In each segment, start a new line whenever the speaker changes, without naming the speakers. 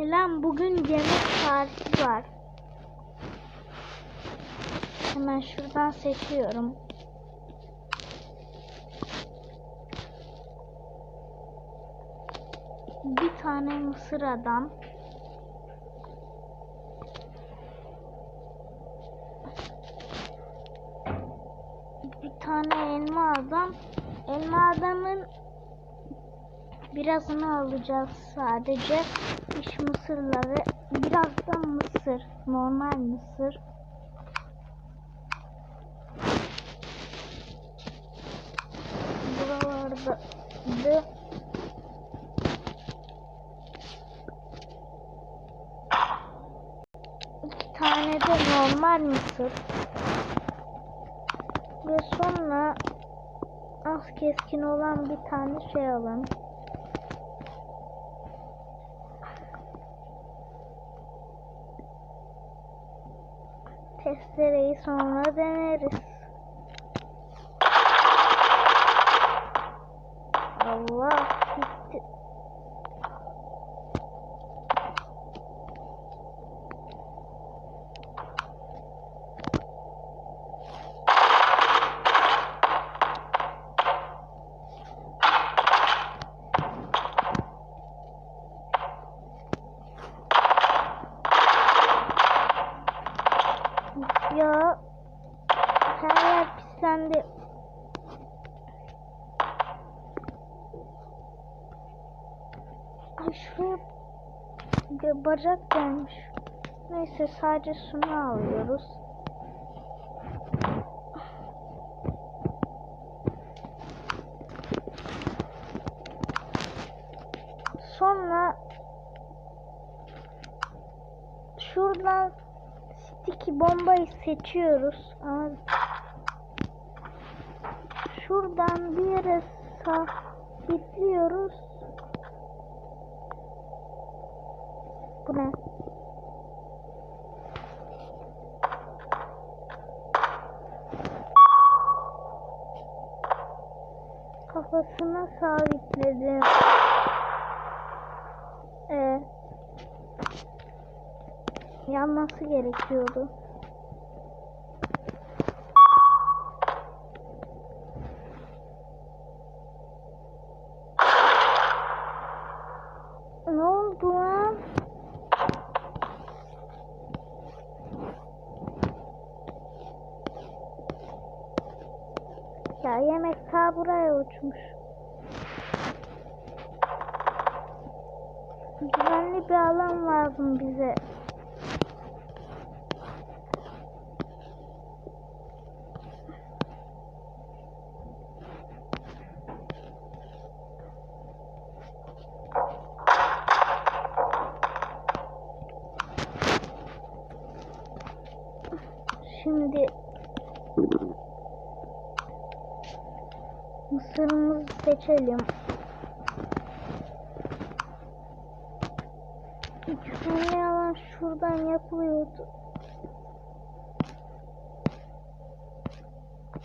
Selam, bugün yemek tarifi var. Hemen şuradan seçiyorum. Bir tane mısır adam. Bir tane elma adam. Elma adamın birazını alacağız sadece. İş mısırları, biraz da mısır, normal mısır. Buralarda da iki tane de normal mısır. Ve sonra az keskin olan bir tane şey alalım. Testereyi sonra deneriz. Allah gitti. Ya her yer pislendi. Ay şuraya bacak gelmiş. Neyse sadece şunu alıyoruz. Sonra şuradan sticky bombayı seçiyoruz. Ama şuradan bir yere sabitliyoruz. Bu ne? Kafasına sabitledim. Yanması gerekiyordu. Ne oldu lan? Ya yemek ta buraya uçmuş. Güvenli bir alan lazım bize. Şimdi mısırımızı seçelim. Güvenli alan şuradan yapılıyordu.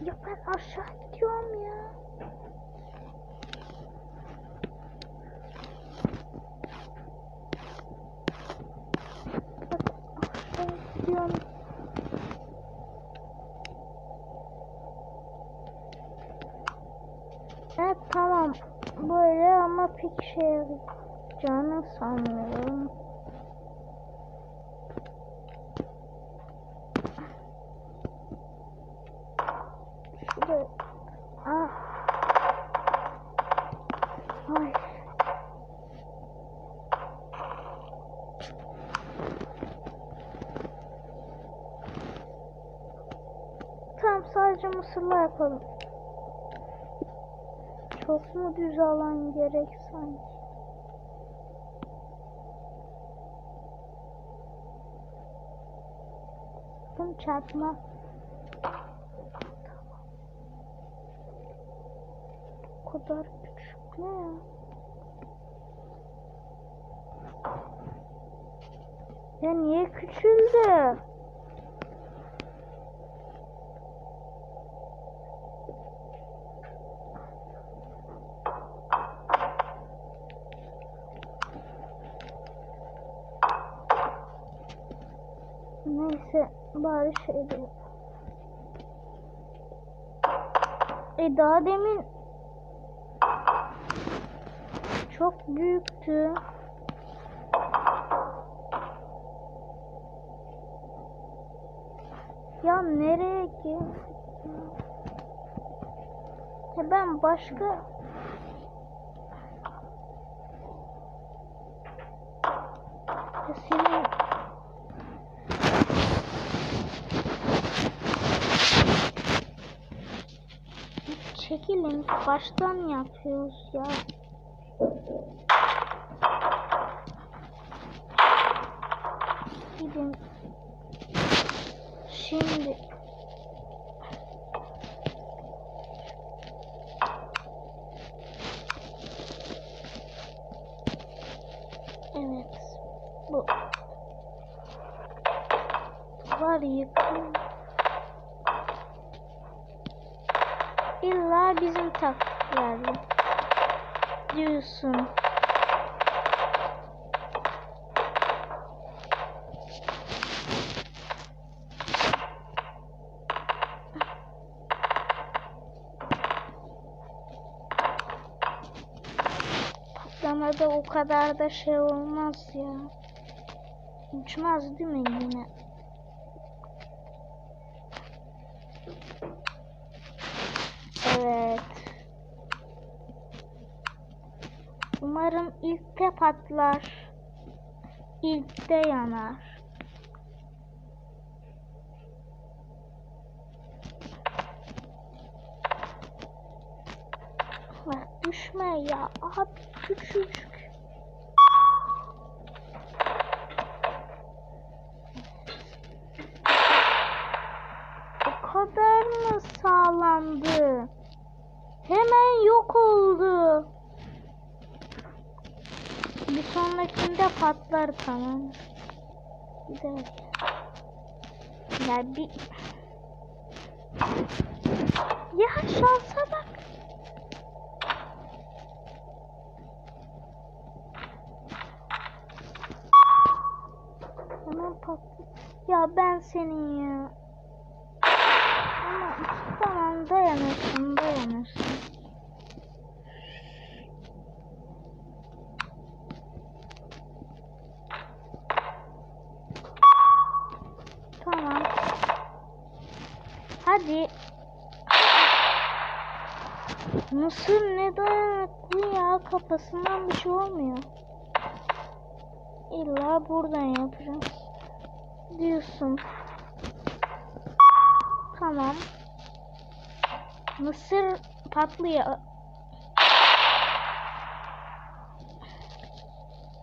Ya ben aşağı gidiyorum ya. Bak aşağı gidiyorum. Evet tamam. Böyle ama pek işe yarayacağını sanmıyorum. Şurada. Ah. Ay. Tamam sadece mısırla yapalım. Çok mu düz alan gerek sanki? Bunu çarpma. Kadar küçük ne ya? Ya niye küçüldü? Neyse değil. E daha demin çok büyüktü. Ya nereye ki? E ben başka Ya senin Çekilin baştan yapıyoruz ya. Gidin. Şimdi Evet. Bu var yıkım. İlla bizim taktiklerle diyorsun. Patlamada o kadar da şey olmaz ya. Uçmaz değil mi yine? Evet. Umarım ilkte patlar. İlkte yanar. Düşme ya. Abi küçücük. O kadar mı sağlandı? Hemen yok oldu. Bir sonrakinde patlar tamam. Güzel. Ya bir... Ya şansa bak. Hemen patladı. Ya ben senin ya. Ama tamam dayanırsın dayanırsın. Tamam. Hadi. Mısır ne dayanıklı ya kafasından bir şey olmuyor. İlla buradan yapacağım. Diyorsun. Tamam. Mısır patlıyor.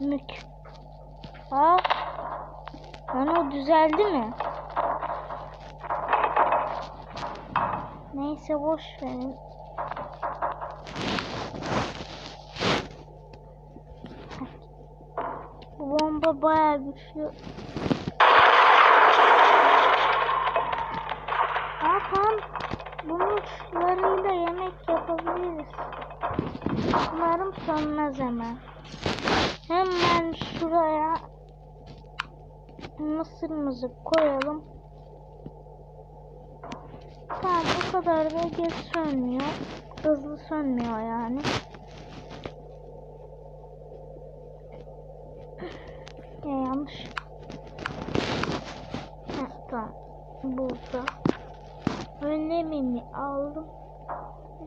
Mük. Aa. Onu düzeldi mi? Neyse boş verin. Bu bomba bayağı güçlü. Tamam. Bunun uçlarıyla yemek yapabiliriz. Umarım sönmez hemen. Hemen şuraya mısırımızı koyalım. Tamam o kadar da geç sönmüyor. Hızlı sönmüyor yani. Ya yanlış. Heh, tamam. Burada. Önlemimi aldım.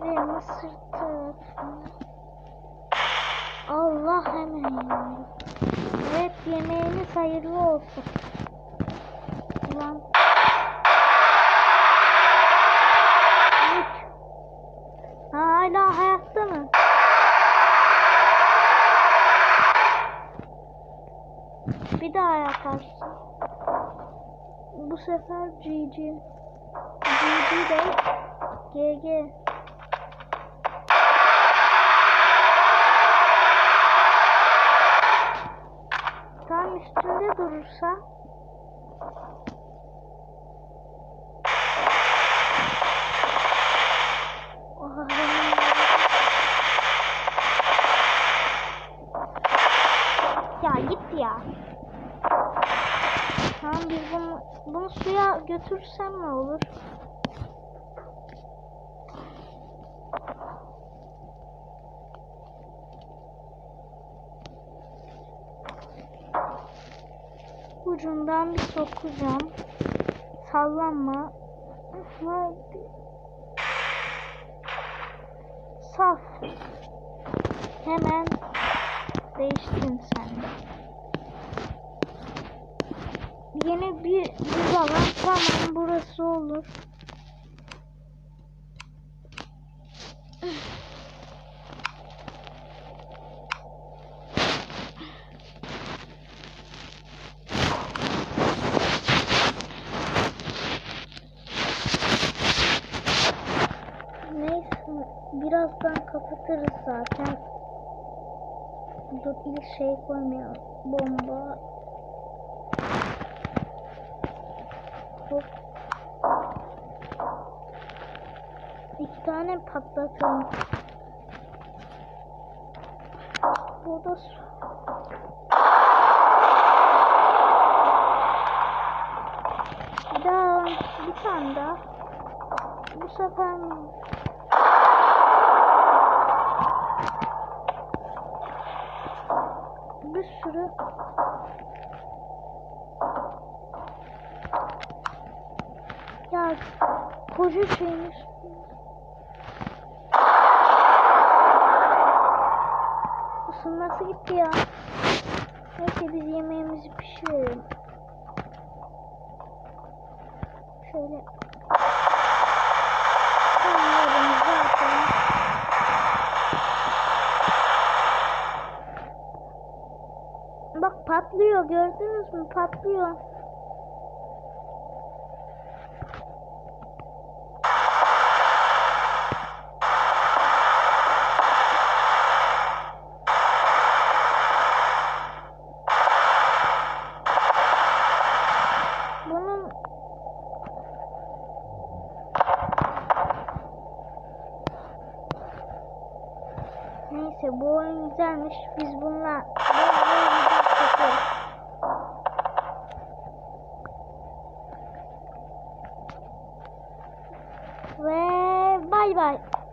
Ve mısır tarafına. Allah hemen yandı. Evet yemeğiniz hayırlı olsun. Ulan. Hala hayatta mı? Bir daha yaparsın. Bu sefer GG. GG de GG. Tam üstünde durursa Oha, hemen- Ya git ya. Tamam biz bunu, suya götürsem ne olur? Ucundan bir sokacağım. Sallanma. Hadi. Saf. Hemen değiştin sen de. Yeni bir, bir alan tamam burası olur. Birazdan kapatırız zaten. Dur ilk şey koymayalım. Bomba. Hop. İki tane patlatalım. Burada su. Bir daha bir tane daha. Bu sefer mi? Bir sürü ya koca üstünde. Isınması gitti ya. Neyse biz yemeğimizi pişirelim. Şöyle. Bak patlıyor gördünüz mü patlıyor. Bunun Neyse bu oyun güzelmiş. Biz bununla